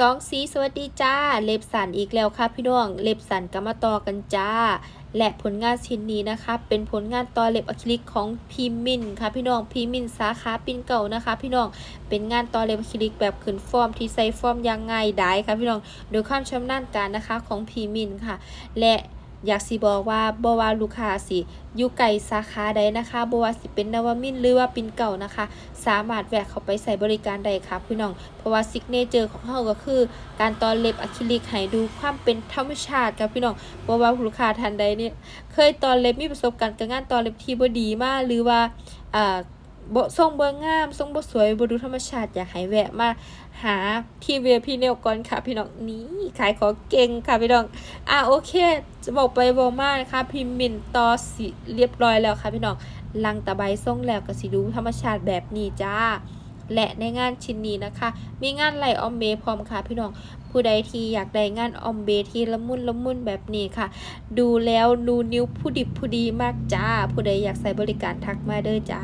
สองสีสวัสดีจ้า เล็บสันอีกแล้วค่ะพี่น้อง เล็บสันก็มาต่อกันจ้า และผลงานชิ้นนี้นะคะ เป็นผลงานต่อเล็บอะคริลิกของพีมินค่ะพี่น้องพีมินสาขาปินเก่านะคะ พี่น้อง เป็นงานต่อเล็บอะคริลิกแบบขึ้นฟอร์มที่ใส่ฟอร์มยังไงได้ค่ะพี่น้อง โดยความชำนาญการนะคะของพีมินค่ะ และ อยากสิบอกว่าบ่ว่าลูกค้าสิอยู่ไกลสาขาใดนะคะบ่ว่าสิเป็นนวมินหรือว่าปิ่นเก่านะคะ สามารถแวะเข้าไปใส่บริการได้ค่ะพี่น้อง เพราะว่าซิกเนเจอร์ของเราก็คือ การตอนเล็บอะคริลิกให้ดูความเป็นธรรมชาติครับพี่น้องบ่ว่าลูกค้าท่านใดเนี่ยเคยตอนเล็บมีประสบการณ์กับงานตอนเล็บที่บ่ดีมากหรือว่าอ่า บ่ทรงบ่งามทรงบ่สวยบ่ดูธรรมชาติอยากให้แวะมาหาที่เวพีเนลก่อนค่ะ พี่น้องนี่ขายของเก่งค่ะพี่น้องอะโอเค จะบอกไปบอกมานะคะพิมพ์มินต่อสิเรียบร้อยแล้วค่ะพี่น้องลังตะไบส่งแล้วก็สิดูธรรมชาติแบบนี้จ้าและในงานชิ้นนี้นะคะ มีงานไหลออมเบพร้อมค่ะพี่น้องผู้ใดที่อยากได้งานออมเบที่ละมุนละมุนแบบนี้ค่ะ ดูแล้วดูนิ้วผู้ดิบผู้ดีมากจ้า ผู้ใดอยากใส่บริการทักมาเด้อจ้า